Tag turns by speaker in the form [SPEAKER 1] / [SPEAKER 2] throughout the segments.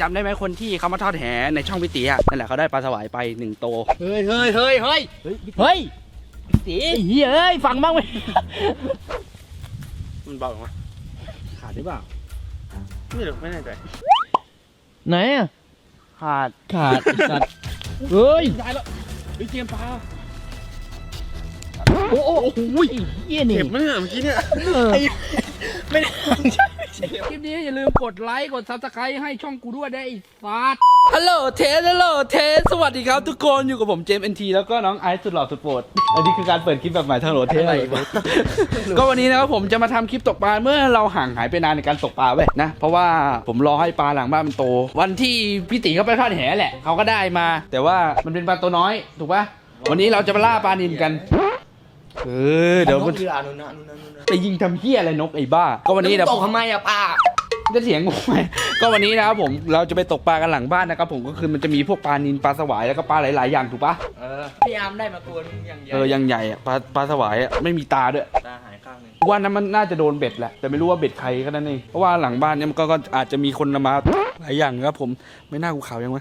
[SPEAKER 1] จำได้ไหมคนที่เขามาทอดแหในช่องพิตีอะนั่นแหละเขาได้ปลาสวายไปหนึ่งโตว
[SPEAKER 2] เฮ้ยเฮ้ยเฮ้ยเฮ้ย
[SPEAKER 1] เฮ้ย
[SPEAKER 2] เฮ้ย
[SPEAKER 1] ตี
[SPEAKER 2] ไอ้เหี้ยเอ้ยฟังบ้างไหม
[SPEAKER 3] มันเบาหรือเปล่า
[SPEAKER 1] ขาดหรือเปล่า
[SPEAKER 3] ไม่รู้ไม่แน่ใจ
[SPEAKER 2] ไหนอะ
[SPEAKER 1] ขาด
[SPEAKER 2] ขาดไอ้สัตว์เฮ้ย
[SPEAKER 1] ได้แล้วเฮ้ยเตรียมปลา
[SPEAKER 2] โอ้โหไอ้เหี้ยนี่
[SPEAKER 3] เจ็บไหมเนี่ยเมื่อกี้เนี่ย
[SPEAKER 2] เออ
[SPEAKER 1] คลิปนี้อย่าลืมกดไลค์ กดซับสไครต์ให้ช่องกูด้วยได้ไอ้สัสฮัลโหลเทสฮัลโหลเทสสวัสดีครับทุกคนอยู่กับผมเจมส์เอ็นทีแล้วก็น้องไอซ์สุดหล่อสุดโปรดอันนี้คือการเปิดคลิปแบบใหม่ทางโหลเทสอะไรวะก็วันนี้นะครับผมจะมาทำคลิปตกปลาเมื่อเราห่างหายไปนานในการตกปลาเว้ยนะ เพราะว่าผมรอให้ปลาหลังบ้านมันโต วันที่พี่ตีเขาไปทอดแหแหละเขาก็ได้มา แต่ว่ามันเป็นปลาตัวน้อยถูกปะวันนี้เราจะมาล่าปลานินกัน เออเดี๋ยวมัน
[SPEAKER 2] คืออานุนะนุนะนุนะ
[SPEAKER 1] ไปยิงทำเหี้ยอะไรนกไอ้บ้า ก็วันนี้เดี๋ยว
[SPEAKER 2] ตกทำไมอะป้า
[SPEAKER 1] จะเถียงกูไหมก็วันนี้นะครับผมเราจะไปตกปลากันหลังบ้านนะครับผมก็คือมันจะมีพวกปลานินปลาสวายแล้วก็ปลาหลายๆอย่างถูกปะ
[SPEAKER 2] เออพยายามได้มาตัวนึงอย่างเดียว
[SPEAKER 1] เออยังใหญ่อะปลาปลาสวายอะไม่มีตาด้วย
[SPEAKER 2] ตาหายข้างหนึง
[SPEAKER 1] ว่านั้นมันน่าจะโดนเบ็ดแหละแต่ไม่รู้ว่าเบ็ดใครก็นั่นเองเพราะว่าหลังบ้านเนี่ยมันก็ก็อาจจะมีคนนำมาหลายอย่างนะครับผมไม่น่ากูขาวยังไง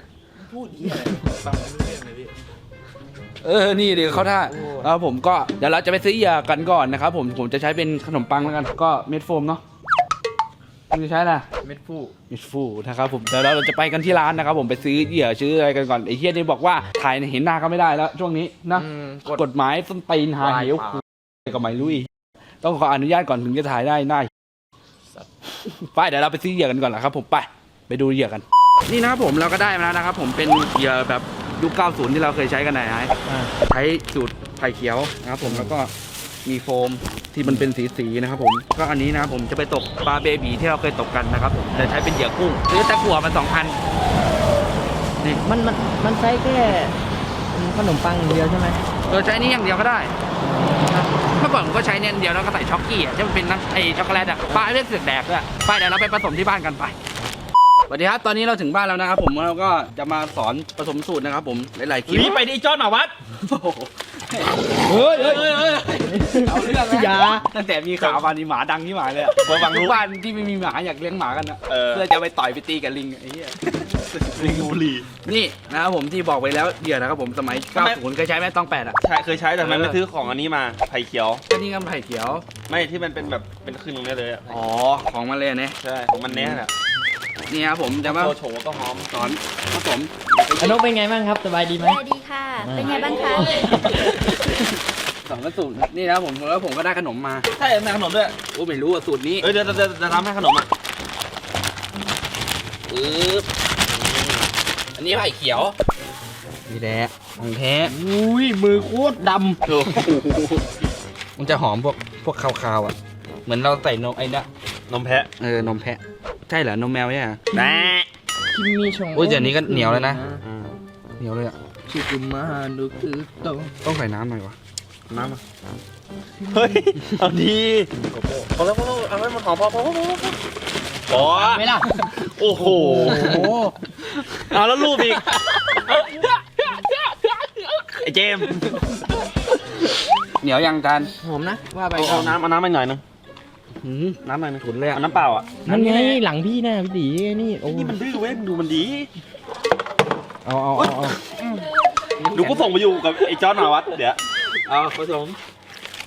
[SPEAKER 2] พูดเหี้ยอะไรฟังไม่รู้เรื่องเลยพี่
[SPEAKER 1] เออ นี่เดี๋ยวเขาท่า
[SPEAKER 2] โอ้
[SPEAKER 1] แล้วผมก็เดี๋ยวเราจะไปซื้อเหยื่อกันก่อนนะครับผม ผมจะใช้เป็นขนมปังแล้วกัน ก็เม็ดโฟมเนาะคุณจะใช้อะไร
[SPEAKER 2] เม็ดฟู
[SPEAKER 1] มิสฟูนะครับผมเดี๋ยวเราจะไปกันที่ร้านนะครับผมไปซื้อเหยื่อซื้ออะไรกันก่อนไอ้เฮียนี่บอกว่าถ่ายเห็นหน้าก็ไม่ได้แล้ว ช่วงนี้นะ
[SPEAKER 2] อืม
[SPEAKER 1] กฎหมายส้นตีนหาเหว
[SPEAKER 2] ปลา
[SPEAKER 1] ก็ไม่รู้อีกต้องขออนุญาตก่อนถึงจะถ่ายได้หน้าไปเดี๋ยวเราไปซื้อเหยื่อกันก่อนนะครับผมไปไปดูเหยื่อกัน นี่นะครับผมเราก็ได้มาแล้วนะครับผมเป็นเหยื่อแบบ ยุค 90 ที่เราเคยใช้กันไหนไอ้
[SPEAKER 2] อ่า
[SPEAKER 1] ใช้สูตรไผ่เขียวนะครับผมแล้วก็มีโฟมที่มันเป็นสีๆนะครับผมก็อันนี้นะครับผมจะไปตกปลาเบบีที่เราเคยตกกันนะครับผมแต่ใช้เป็นเหยื่อกุ้งซื้อตะกั่วมาสองพันนี่
[SPEAKER 2] มันมันมันใช้แค่ขนมปังอย่างเดียวใช่ไหม
[SPEAKER 1] เออใช้นี่อย่างเดียวก็ได้นะเมื่อก่อนผมก็ใช้เนี่ยอันเดียวแล้วก็ใส่ช็อกกี้อะที่มันเป็นน้ำไอช็อกโกแลตอะปลาไม่ได้เสือกแดกด้วยไปเดี๋ยวเราไปผสมที่บ้านกันไป สวัสดีครับตอนนี้เราถึงบ้านแล้วนะครับผมเราก็จะมาสอนผสมสูตรนะครับผมหลายๆคลิป
[SPEAKER 3] รีบไปดิจอนหน่อวัด
[SPEAKER 1] เฮ้ยเฮ้ยเฮ้ยเฮ้ยเอาเรื่องนะ
[SPEAKER 2] อย่า
[SPEAKER 1] ตั้งแต่มีข่าวมานี่หมาดังที่หมาเลยอะ
[SPEAKER 3] ผมฟัง
[SPEAKER 1] ทุ
[SPEAKER 3] รู้
[SPEAKER 1] กบ้านที่ไม่มีหมาอยากเลี้ยงหมากันอะ
[SPEAKER 3] เออ
[SPEAKER 1] เพื่อจะไปต่อยไปตีกับลิงไอ้เหี้ย
[SPEAKER 3] ลิงบุรี
[SPEAKER 1] นี่นะครับผมที่บอกไปแล้วเหยื่อนะครับผมสมัย
[SPEAKER 3] ทำไม
[SPEAKER 1] 90เคยใช้ไหมต้องแปดอะ
[SPEAKER 3] ใช่เคยใช้แต่ทำไมไม่ซื้อของอันนี้มาไผ่เขียว
[SPEAKER 1] ก็นี่ก็ไผ่เขียว
[SPEAKER 3] ไม่ที่มันเป็นแบบเป็นครึ่งตรงนี้เลยอะ
[SPEAKER 1] อ๋อของมาเลยเนี่ย
[SPEAKER 3] ใช่ของมันแน่แหละ
[SPEAKER 1] นี่ครับผมจะมา
[SPEAKER 3] โชโฉก็หอม
[SPEAKER 1] สอนผสม
[SPEAKER 2] อนนกเป็นไงบ้างครับสบายดีไหม
[SPEAKER 4] สวัสดีค่ะ เป็นไงบ้างคะ
[SPEAKER 1] สอนสูตรนี่นะครับผมแล้วผมก็ได้ขนมมา
[SPEAKER 3] ใช่แม่ขนมด้วย
[SPEAKER 1] โอ้ไม่รู้ว่าสูตรนี้
[SPEAKER 3] เอ้ยเดี๋ยวเดี๋ยวเดี๋ยวจะทำให้ขนมอะ
[SPEAKER 1] ปึ๊บอันนี้ไผ่เขียวนี่แหละของแท้
[SPEAKER 2] อุ้ยมือโคตรด
[SPEAKER 1] โอ้โหมันจะหอมพวกพวกคาวๆอะ เหมือนเราใส่นมไอ้เนี่ย
[SPEAKER 3] นมแพะ
[SPEAKER 1] เออนมแพะ ใช่เหรอนมแมวเนี่ย
[SPEAKER 3] แม่ำ
[SPEAKER 2] คิมมี่ชง
[SPEAKER 1] โอ้ยเดี๋ยวนี้ก็เหนียวแล้วนะเหนียวเลยอะ
[SPEAKER 2] ชื่อกุมาดูคือโต
[SPEAKER 1] ต้องใส่น้ำหน่อยวะ
[SPEAKER 3] น้ำอะเฮ้ยเอาดีพอแล้วพอแล้วเอาไว้มันหอมพอพอพอพอพอพอ
[SPEAKER 2] ไม่ล่ะ
[SPEAKER 3] โอ้โห
[SPEAKER 2] โอ้
[SPEAKER 3] เอาแล้วรูปอีกไอ้เจมส์
[SPEAKER 1] เหนียวยังจาน
[SPEAKER 2] หอมนะว่าไป
[SPEAKER 3] เอาเอาน้ำเอาน้ำมาหน่อยนึง
[SPEAKER 1] หืมน้ำมันขุนเลยอะ
[SPEAKER 3] เอาน้ำเปล่าอะ
[SPEAKER 2] นั่นไงหลังพี่นะพี่ตีนี่โอ้
[SPEAKER 3] นี่มันดื้อเว้ยมึงดูมันดี
[SPEAKER 2] เอาเอาเอาเอา
[SPEAKER 3] ดูกูส่งไปอยู่กับไอ้จอนหน่อยวัดเดี๋ยว
[SPEAKER 1] เอาผสม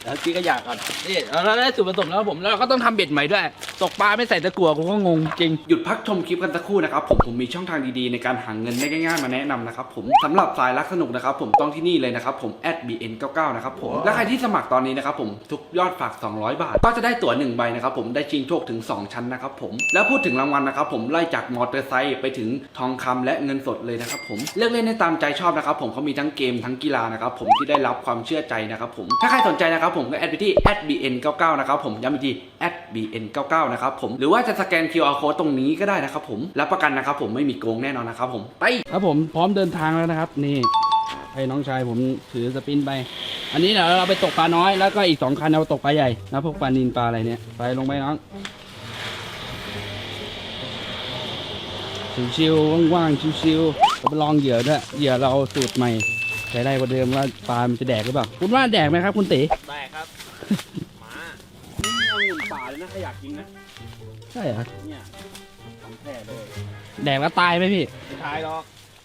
[SPEAKER 1] แล้วพี่ก็อยากก่อนนี่เราได้สูตรผสมแล้วครับผมแล้วเราก็ต้องทำเบ็ดใหม่ด้วย ตกปลาไม่ใส่ตะกั่วกูก็งงจริง หยุดพักชมคลิปกันสักครู่นะครับผมผมมีช่องทางดีๆ ในการหาเงินได้ง่ายๆมาแนะนำนะครับผมสำหรับสายรักสนุกนะครับผมต้องที่นี่เลยนะครับผม @bn99 นะครับผมและใครที่สมัครตอนนี้นะครับผมทุกยอดฝาก 200 บาท ก็จะได้ตั๋ว1ใบนะครับผมได้ชิงโชคถึง 2 ชั้นนะครับผมแล้วพูดถึงรางวัลนะครับผมไล่จากมอเตอร์ไซค์ไปถึงทองคำและเงินสดเลยนะครับผมเลือกเล่นได้ตามใจชอบนะครับผมเขามีทั้งเกมทั้งกีฬานะครับผมที่ได้รับความเชื่อใจนะครับผมถ้าใครสนใจนะครับผมก็แอดไปที่ @bn99 นะครับผมย้ำอีกที @bn99 นะครับผมหรือว่าจะสแกน QR code ตรงนี้ก็ได้นะครับผมรับประกันนะครับผมไม่มีโกงแน่นอนนะครับผมไปครับผมพร้อมเดินทางแล้วนะครับ นี่ให้น้องชายผมถือสปินไป อันนี้เดี๋ยวเราไปตกปลาน้อยแล้วก็อีกสองคันเราตกปลาใหญ่นะพวกปลานินปลาอะไรเนี่ยไปลงไปน้องชิวๆว่างๆชิวๆผมไปลองเหยื่อด้วยเหยื่อเราสูตรใหม่ใช้ได้กว่าเดิมว่าปลามันจะแดกหรือเปล่าคุณว่าแดกไหมครับ คุณตี
[SPEAKER 3] ได้ครับหมานี่เอาหุ่นป่าเลยนะใครอยากกินนะ
[SPEAKER 1] ใช่เหรอ
[SPEAKER 3] เนี่ยของแท้เลย
[SPEAKER 1] แดกแล้วตายไหมพี่
[SPEAKER 3] ตายหรอก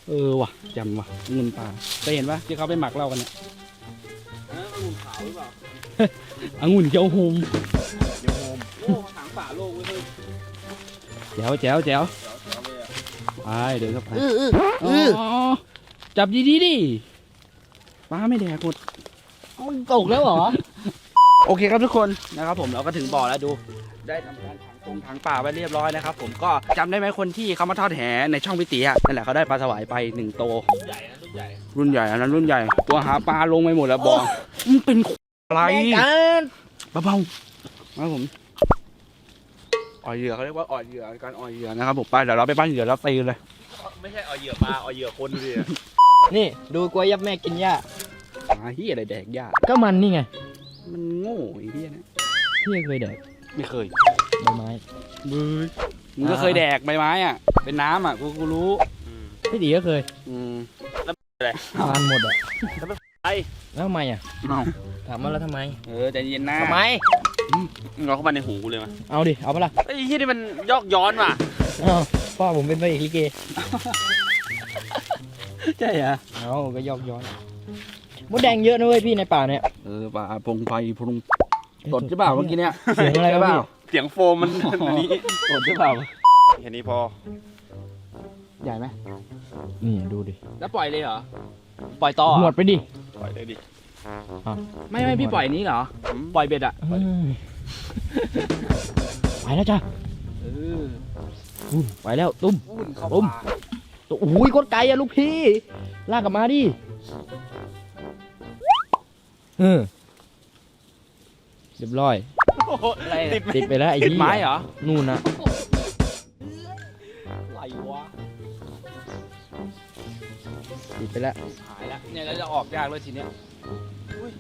[SPEAKER 1] เออว่ะจำว่ะเงินปลาเคยเห็นปะที่เขาไปหมักเหล้ากันเนี่ย
[SPEAKER 3] เออมันขาวหรือเปล่า
[SPEAKER 1] องุ่นเจ้าโฮม
[SPEAKER 3] เดี๋ยวโฮมโอ้ถังป่าโลกเว้ยเฮ้ย
[SPEAKER 1] แจ๋วแจ๋วแจ๋ว
[SPEAKER 3] เดี๋ยวเดี๋ยวเลยอะ
[SPEAKER 1] ไปเดินเข้าไป
[SPEAKER 2] อืออือ
[SPEAKER 1] อ๋อจับดีดีๆดิปลาไม่แดกหมด
[SPEAKER 2] มึงตกแล้วเหรอ
[SPEAKER 1] โอเคครับทุกคนนะครับผมเราก็ถึงบ่อแล้วดู ได้ทำการถังตรงถังป่าไปเรียบร้อยนะครับผมก็จำได้ไหมคนที่เขามาทอดแหในช่องพิตีอะนั่นแหละเขาได้ปลาสวายไปหนึ่งโตว
[SPEAKER 3] ใหญ่นะลูกใหญ่
[SPEAKER 1] รุ่นใหญ่อันนั้นรุ่นใหญ่ ตัวหาปลาลงไปหมดแล้วบอมันเป็นอะไร
[SPEAKER 2] แม่กัน
[SPEAKER 1] เบาๆนะครับผมอ่อยเหยื่อเขาเรียกว่าอ่อยเหยื่อการอ่อยเหยื่อนะครับผมไปเดี๋ยวเราไปบ้านเหยื่อแล้วตีเลย
[SPEAKER 3] ไม่ใช่เอาเหยื่อปลาเอาเหยื่อคนดูดิ
[SPEAKER 2] นี่ดูกล้วยยับแม่กินหญ้า
[SPEAKER 1] หาเฮียอะไรแดกยาก
[SPEAKER 2] ก็มันนี่ไง
[SPEAKER 1] มันโง่ไอ้เฮียเนะ
[SPEAKER 2] พี่เคยแดก
[SPEAKER 1] ไม่เคย
[SPEAKER 2] ใบไม้
[SPEAKER 1] มือมึงก็เคยแดกใบไม้อะ เป็นน้ำอะกูกูรู้
[SPEAKER 2] พี่ตีก็เคย
[SPEAKER 1] อืม
[SPEAKER 2] ทานหมดอะ
[SPEAKER 3] ไป
[SPEAKER 2] แล้วทำไมอะ
[SPEAKER 1] เอา
[SPEAKER 2] ถามมาแล้วทำไม
[SPEAKER 1] เออใจเย็นนะ
[SPEAKER 2] ทำไม
[SPEAKER 3] งอเข้ามาในหูกูเลยมั้ย
[SPEAKER 2] เอาดิเอาปะล่ะ
[SPEAKER 3] ไอ้ที่นี่มันยอกย้อนว่ะ
[SPEAKER 2] อ้าวพ่อผมเป็นพระเอกลิเก
[SPEAKER 1] ใช่เหรอ
[SPEAKER 2] เอาก็ยอกย้อนมดแดงเยอะนะเว้ยพี่ในป่าเนี่ย
[SPEAKER 1] เออป่าพงไฟพง ตดใช่เปล่าเมื่อกี้เนี่ย
[SPEAKER 2] เสียงอะไร
[SPEAKER 1] ใช่
[SPEAKER 2] วะ
[SPEAKER 1] เปล่า
[SPEAKER 2] พี่
[SPEAKER 3] เสียงโฟมมัน อันนี้
[SPEAKER 1] ตดใช่เปล่า
[SPEAKER 3] แค่นี้พอ
[SPEAKER 1] ใหญ่ไหม
[SPEAKER 2] นี่ดูดิ
[SPEAKER 1] แล้วปล่อยเลยเหรอปล่อยต่อ
[SPEAKER 2] หมดไปดิ
[SPEAKER 3] ปล่อยเลยดิ
[SPEAKER 1] ไม่ไม่พี่ปล่อยนี้เหรอปล่อยเบ็ดอะ
[SPEAKER 2] เฮ้ยไปแล้วจ้ะ
[SPEAKER 1] เออ
[SPEAKER 2] อุ้มไปแล้วตุ้ม
[SPEAKER 1] วุ่นเข้า
[SPEAKER 2] ตุ้ม
[SPEAKER 1] ป่า
[SPEAKER 2] ตัวอุ้ยโคตรไกลอะลูกพี่ ลากกลับมาดิเออ เรียบร้อย
[SPEAKER 1] อะไร
[SPEAKER 3] ติด
[SPEAKER 2] ติดไปแล้วไอ้
[SPEAKER 1] ติด
[SPEAKER 2] เหี้ย
[SPEAKER 1] ไม้เหรอ
[SPEAKER 2] นู่นนะ
[SPEAKER 1] อะไรวะ
[SPEAKER 2] ติดไปแล้ว
[SPEAKER 1] หายแล้วเนี่ยแล้วจะออกยากเลยทีเนี้ยอุ้ย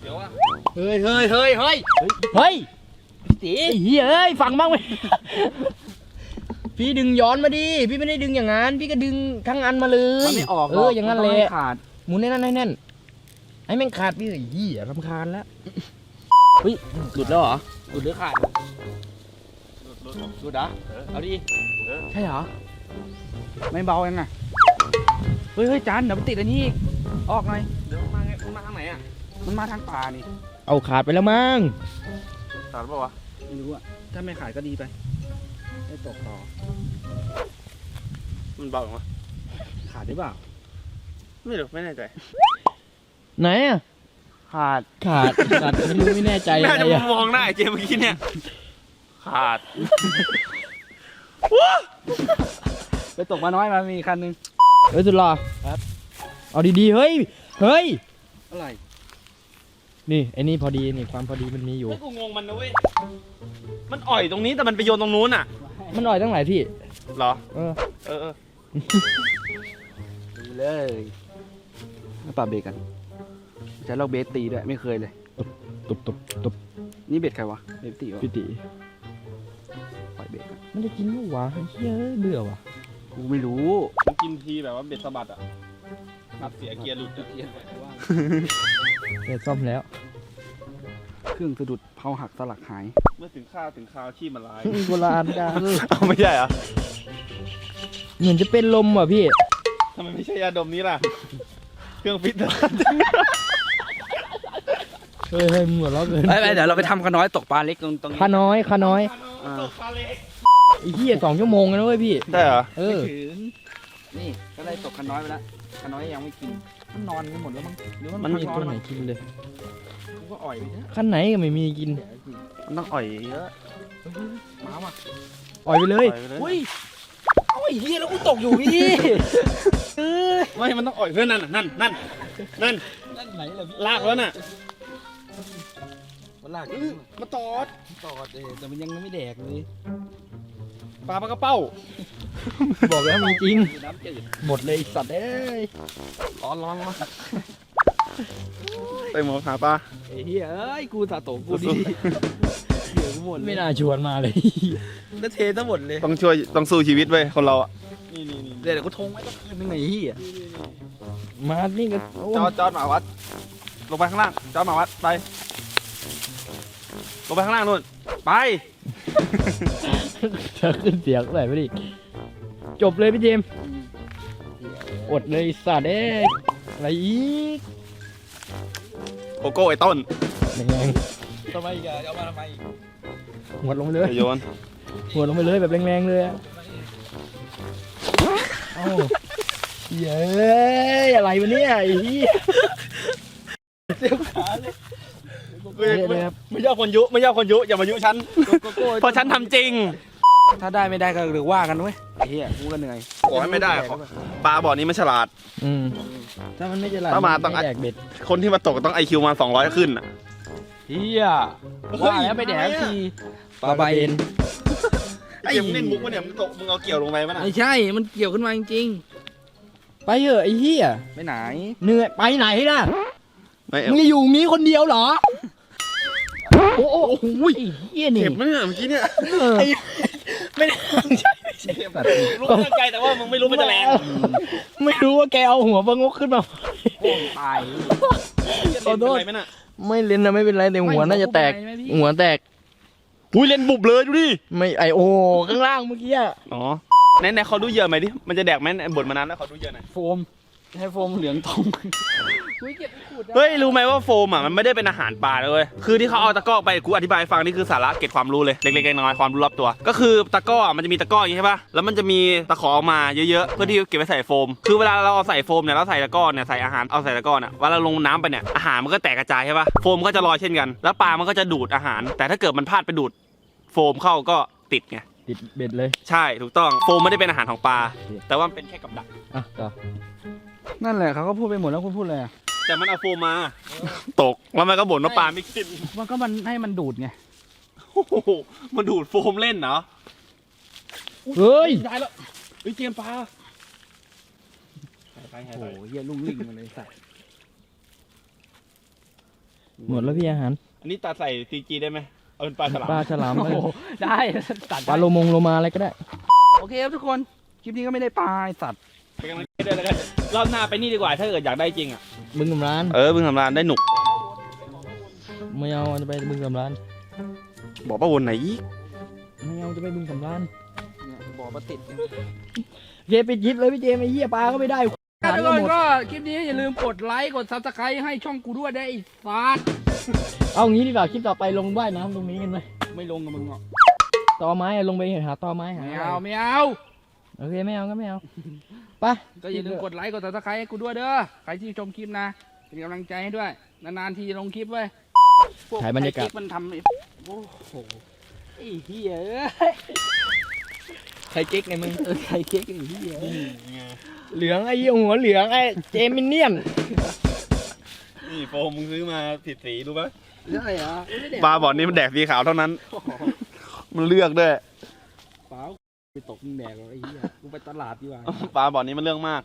[SPEAKER 1] เดี๋ยวอะ
[SPEAKER 2] เฮ้ยเฮ้ยเฮ้ยเฮ้ยเฮ้ยพี่ตีไอ้เหี้ยเอ้ยฟังบ้างไหม พี่ดึงย้อนมาดิ พี่ไม่ได้ดึงอย่างนั้น พี่ก็ดึงทั้งอันมาเลย
[SPEAKER 1] มันไม่ออกหร
[SPEAKER 2] เออ อย่างนั้น
[SPEAKER 1] มั
[SPEAKER 2] แห
[SPEAKER 1] ต้
[SPEAKER 2] ละ
[SPEAKER 1] ให้ขาด
[SPEAKER 2] หมุนให้นั่นให้แน่นให้แม่งขาดพี่ไอ้เหี้ยรำคาญแล้ว
[SPEAKER 1] เฮ้ยหลุดแล้วเหรอหลุดหรือขาดหลุดหลุดหลุดเหรอเอาดิ
[SPEAKER 3] เออ
[SPEAKER 1] ใช่เหรอไม่เบายังไงเฮ้ยเฮ้ยจานเดี๋ยวมันติดอันนี้อีกออกหน่อย
[SPEAKER 3] เดี๋ยวมาไงมันมาทางไหนอะ
[SPEAKER 1] มันมาทางป่านี่
[SPEAKER 2] เอาขาดไปแล้วมั้ง
[SPEAKER 3] ตัดป่าวะ
[SPEAKER 1] ไม่รู้อะถ้าไม่ขาดก็ดีไปได้ตกต่อ
[SPEAKER 3] มันเบาหรอวะ
[SPEAKER 1] ขาดหรือเปล่า
[SPEAKER 3] ไม่รู้ไม่แน่ใจ
[SPEAKER 2] ไหนอะ
[SPEAKER 1] ขาด
[SPEAKER 2] ขาดขาดไม่รู้ไม่แน่ใจอะ
[SPEAKER 3] น่า
[SPEAKER 2] ไร
[SPEAKER 3] จะ
[SPEAKER 2] อะ
[SPEAKER 3] มองหน้าไอ้เจมเมื่อกี้เนี่ย ขาด
[SPEAKER 1] ไปตกมาน้อยมามีคันนึง
[SPEAKER 2] เอ้ยสุดหล่อครับ เอาดีๆเฮ้ยเฮ้ย
[SPEAKER 1] อะไร
[SPEAKER 2] นี่ไอ้นี่พอดีนี่ความพอดีมันมีอยู่
[SPEAKER 3] ไม่กูงงมันนะเว้ย มันอ่อยตรงนี้แต่มันไปโยนตรงนู้นอะ
[SPEAKER 2] มันอ่อยตั้งหลายที่
[SPEAKER 3] เหรอ
[SPEAKER 2] เออ
[SPEAKER 3] เออเออ
[SPEAKER 1] ดีเลยแล้วปรับเบรกกัน ใช้เราเบสตีด้วยไม่เคยเลย
[SPEAKER 2] ตุบตุบตุบ
[SPEAKER 1] นี่เบ็ดใครวะเบสตีวะ
[SPEAKER 2] พี่ตี
[SPEAKER 1] ปล่อยเบรกกัน
[SPEAKER 2] มันจะกินปะวะเฮ้ยเอ้ยเบื่อวะ
[SPEAKER 1] กูไม่รู้
[SPEAKER 3] มันกินทีแบบว่าเบ็ดสะบัดอะแบบเสียเกียร์หลุดอะ
[SPEAKER 2] เดี๋ยวซ่อมแล้ว
[SPEAKER 1] เครื่องสะดุดเผาหักสลักหาย
[SPEAKER 3] เมื่อถึงข้าวถึงคราวชีพมันร้าย
[SPEAKER 2] โบราณกัน
[SPEAKER 3] เอาไม่ใช่เหรอ
[SPEAKER 2] เหมือนจะเป็นลมว่ะพี่
[SPEAKER 3] ทำไมไม่ใช่ยาดมนี้ล่ะ เครื่องฟิตเตอร์
[SPEAKER 2] เฮ้ยเฮ้ยมึงหัวเราะเกิน
[SPEAKER 1] ไปไปเดี๋ยวเราไปทำขน้อยตกปลาเล็กตรงตรงนี้
[SPEAKER 2] ขาน้อยขาน้อย
[SPEAKER 1] อ่า
[SPEAKER 2] ไอ้เหี้ยสองชั่วโมงแล้วนะเว้ยพี่
[SPEAKER 3] ได้เหรอ
[SPEAKER 2] เออ
[SPEAKER 1] ไม่ถึงนี่ก็ได้ตกขน้อยไปแล้วขน้อยยังไม่กิน มันนอนกันหมดแล้วมั้งหรือว่า
[SPEAKER 2] มั
[SPEAKER 1] มันน
[SPEAKER 2] มี
[SPEAKER 1] พัก
[SPEAKER 2] ตัว
[SPEAKER 1] ร้อน
[SPEAKER 2] ไหน
[SPEAKER 1] มั้ง
[SPEAKER 2] กินเลย
[SPEAKER 1] กูก็อ่อยไปเถอะ
[SPEAKER 2] ขั้นไหนก็ไม่มีกิน
[SPEAKER 3] มันต้องอ่อยเยอะ
[SPEAKER 1] มาว่ะ
[SPEAKER 2] อ่อยไปเลย
[SPEAKER 3] อ่อยไปเลย
[SPEAKER 1] อุ้ยโอ้ยเฮียแล้วกูตกอยู่พี่เออ
[SPEAKER 3] ไม่มันต้องอ่อยเพื่อนนั่นน่ะนั่นนั่นนั่น
[SPEAKER 1] นั่นไหนล่ะพี่
[SPEAKER 3] ลากแล้วน่ะ
[SPEAKER 1] มัน ลาก
[SPEAKER 3] อื้อมาตอด
[SPEAKER 1] ตอดเออแต่มันยังไม่แดกเลย
[SPEAKER 3] ปลาปลากระเป้า
[SPEAKER 2] บอกแล้วมีจริง
[SPEAKER 1] คือน้ำจืด
[SPEAKER 2] หมดเลยไอ้สัตว์เอ้ย
[SPEAKER 3] ร้อนร้อนร้อนไปหมอหาปลา
[SPEAKER 1] ไอ้เฮียเอ้ยกูสะโตกกูดีเดี๋ยวกูหมดเลย
[SPEAKER 2] ไม่น่าชวนมาเลย
[SPEAKER 1] แล้วเททั้งหมดเลย
[SPEAKER 3] ต้องช่วย ต้องสู้ชีวิตไว้ยคนเราอะนี่นี่นี่
[SPEAKER 1] เดี๋ยวกูทงไว้ต้องคืนนึงไงเฮีย
[SPEAKER 2] มานี่ก็โอ้
[SPEAKER 3] จอดจอดหมาวัด ลงไปข้างล่าง จอดหมาวัด ไป ลงไปข้างล่างนู่น ไป
[SPEAKER 2] เธอขึ้นเสียงเลยไม่ดิจบเลยพี่เจมส์อดเลยไอ้สัตว์เอ้ยอะไรอีก
[SPEAKER 3] โกโก้ไอ้ต้น
[SPEAKER 2] แรง
[SPEAKER 1] ทำไมอีกอะเอามาทำไมอีก
[SPEAKER 2] ๆหัวดลงไปเลย
[SPEAKER 3] โยน
[SPEAKER 2] หัวดลงไปเลยแบบแรงๆเลยอะเอ้าเย้ยอะไรวะเนี่ยไอ้เหี้ยเละเลยครับ
[SPEAKER 3] ไม่ชอบคนยุ ไม่ชอบคนยุ อย่ามายุฉัน
[SPEAKER 1] โกโก้
[SPEAKER 3] เพราะฉันทำจริง
[SPEAKER 1] ถ้าได้ไม่ได้ก็หรือว่ากันเว้ยไอ้เฮียกูก็เหนื่อย
[SPEAKER 3] ขอให้ไม่ได้ขอปลาบ่อนี้มันฉลาด
[SPEAKER 2] อืมถ้ามันไม่จะหลับ
[SPEAKER 3] ถ้ามาต้อง
[SPEAKER 2] แดกเบ็ด
[SPEAKER 3] คนที่มาตกต้องไอคิวมา 200 ขึ้นอะ
[SPEAKER 1] เฮียว่าแล้วไปแดกทีปลาใบ
[SPEAKER 2] เอ็น
[SPEAKER 3] ไอ้มึงเล่นมุกวะเนี่ยมึงตกมึงเอาเกี่ยวลงไปปะน่ะ
[SPEAKER 1] ไม่ใช่ มันเกี่ยวขึ้นมาจริง
[SPEAKER 2] ไปเถอะไอ้เหี้ย
[SPEAKER 1] ๆไปไหน
[SPEAKER 2] เหนื่อยไปไหนล่ะ
[SPEAKER 3] ไม่
[SPEAKER 2] มึงจะอยู่นี้คนเดียวเหรอ โอ้โหโอ้โหไอ้เหี้ยนี่
[SPEAKER 3] เจ็บไหมเนี่ยเมื่อกี้เนี่ย
[SPEAKER 2] เออ
[SPEAKER 3] ไม่ได้ตั้งใจรู้ตั้งใจแต่ว่ามึงไม่รู้มันจะแรง
[SPEAKER 2] ไม่รู้ว่าแกเอาหัวปลางกขึ้นมา
[SPEAKER 1] ตาย
[SPEAKER 2] ขอโทษ
[SPEAKER 3] เป็นไรไหมน่ะ
[SPEAKER 2] ไม่เล่นนะไม่เป็นไรแต่หัวน่าจะแตก
[SPEAKER 1] ไม่พี่
[SPEAKER 2] หัวแตก
[SPEAKER 3] อุ้ยเล่นบุบเลยดูดิ
[SPEAKER 2] ไม่ไอโอข้างล่างเมื่อกี้อะ
[SPEAKER 3] อ๋อไหนไหนเขาดูเหยื่อไหมดิมันจะแดกไหมบทมานานแล้วเขาดูเหยื่อหน่อย
[SPEAKER 1] โฟม ให้โฟมเหลืองทองคุยเก็บไปขูด
[SPEAKER 3] เฮ้ย รู้ไหมว่าโฟมอะ มันไม่ได้เป็นอาหารปลาเลยเว้ยคือที่เขาเอาตะกร้อไปกูอธิบายให้ฟังนี่คือสาระเก็บความรู้เลย เล็กๆน้อยๆความรู้รอบตัว ก็คือตะกร้ออะมันจะมีตะกร้ออย่างนี้ใช่ปะแล้วมันจะมีตะขอออกมาเยอะๆ เพื่อที่เก็บไว้ใส่โฟม คือเวลาเราเอาใส่โฟมเนี่ยเราใส่ตะกร้อเนี่ยใส่อาหารเอาใส่ตะกร้อเนี่ยเวลาลงน้ำไปเนี่ยอาหารมันก็แตกกระจายใช่ปะโฟมก็จะลอยเช่นกัน แล้วปลามันก็จะดูดอาหาร แต่ถ้าเกิดมันพลาดไปดูดโฟมเข้าก็ติดไง
[SPEAKER 2] ติดเบ็ดเลย
[SPEAKER 3] ใช่ถูกต้อง โฟมไม่ได้เป็นอาหารของปลา แต่ว่ามันเป็นแค่กับดัก
[SPEAKER 2] อะต่อ
[SPEAKER 1] นั่นแหละเขาก็พูดไปหมดแล้วคุณพูดเลยอะ
[SPEAKER 3] แต่มันเอาโฟมมา ตกแล้วมันก็บ่นว่าปลาไม่กิน
[SPEAKER 1] มันก็มันให้มันดูดไง
[SPEAKER 3] โอ้โหมันดูดโฟมเล่นเหรอ
[SPEAKER 2] เฮ้ย
[SPEAKER 3] ได้แล้วเฮ้ยเจียมปลาหายไปหาย
[SPEAKER 1] โอ้
[SPEAKER 3] ไป
[SPEAKER 1] โหเฮียลุ่งลิ่งมาเลยสัตว์
[SPEAKER 2] หมดแล้วพี่อาหาร
[SPEAKER 3] อันนี้ตาใส่ซีจีได้ไหมเอาเป็นปลาฉลาม
[SPEAKER 2] ปลาฉลาม
[SPEAKER 1] โอ้
[SPEAKER 2] เลย
[SPEAKER 1] โหได้ตัด
[SPEAKER 2] ปลาโลมงโลมาอะไรก็ได้
[SPEAKER 1] โอเคครับทุกคน คลิปนี้ก็ไม่ได้ปลาไอ้สัตว์
[SPEAKER 3] เป็นกำลังใจด้วยแล้วกันรอบหน้าไปนี่ดีกว่า ถ้าเกิดอยากได้จริงอะ
[SPEAKER 2] บึงกำราน
[SPEAKER 3] เออบึงสำรานได้หนุก
[SPEAKER 2] ไม่เอาจะไปบึงกำราน
[SPEAKER 3] บอกป้าวนไหนอีก
[SPEAKER 2] ไม่เอาจะไปบึงกำราน
[SPEAKER 1] เนี่ยบ่อปลาติดเนี่ย
[SPEAKER 2] เจปิดยิบเลยพี่เจมไอ้เหี้ยปลาก็ไม่ได้
[SPEAKER 1] ทุก
[SPEAKER 2] หา
[SPEAKER 1] ค
[SPEAKER 2] ก็
[SPEAKER 1] น
[SPEAKER 2] หมด
[SPEAKER 1] ก็คลิปนี้อย่าลืมกดไลค์กดซับสไครต์ให้ช่องกูด้วยได้ไอ้สัตว์
[SPEAKER 2] เอางี้ดีกว่าคลิปต่อไปลงว่ายน้ำตรงนี้กันไหม
[SPEAKER 1] ไม่ลงกับมึงหรอก
[SPEAKER 2] ตอไม้อะลงไปหาตอไม้หา
[SPEAKER 1] ไม่
[SPEAKER 2] อะไร
[SPEAKER 1] เอาไม่เอา
[SPEAKER 2] โอเคไม่เอาก็ไม่เอา ไป
[SPEAKER 1] ก็อย่าลืมกดไลค์กดซับสไครต์ให้กูด้วยเด้อใครที่ชมคลิปนะเป็นกำลังใจให้ด้วย นานๆทีจะลงคลิปเว้ยพวก
[SPEAKER 2] ถ่ายบรรยากาศ
[SPEAKER 1] ไอ้กิ๊มันทำไอ้โอ้โหไอ้เหี้ยเอ้ย
[SPEAKER 2] ใครเก๊กไงมึง
[SPEAKER 1] เออใครเก๊กไอ้เหี้ย
[SPEAKER 2] เหลืองไอ้เหี้ยหัวเหลืองไอ้เจมินเนี่ยน
[SPEAKER 3] นี่โฟมมึงซื้อมาผิดสีรู้ปะ
[SPEAKER 1] ใช่เหรอไม่ได้
[SPEAKER 3] ปลาบ่อนี้มันแดกสีขาวเท่านั้น มันเลือกด้วย
[SPEAKER 1] เปล่า ไปตกมึงแดกเลยไอ้เหี้ยกูไปตลาดดีกว่า
[SPEAKER 3] ปลาบ่อนี้มันเรื่องมาก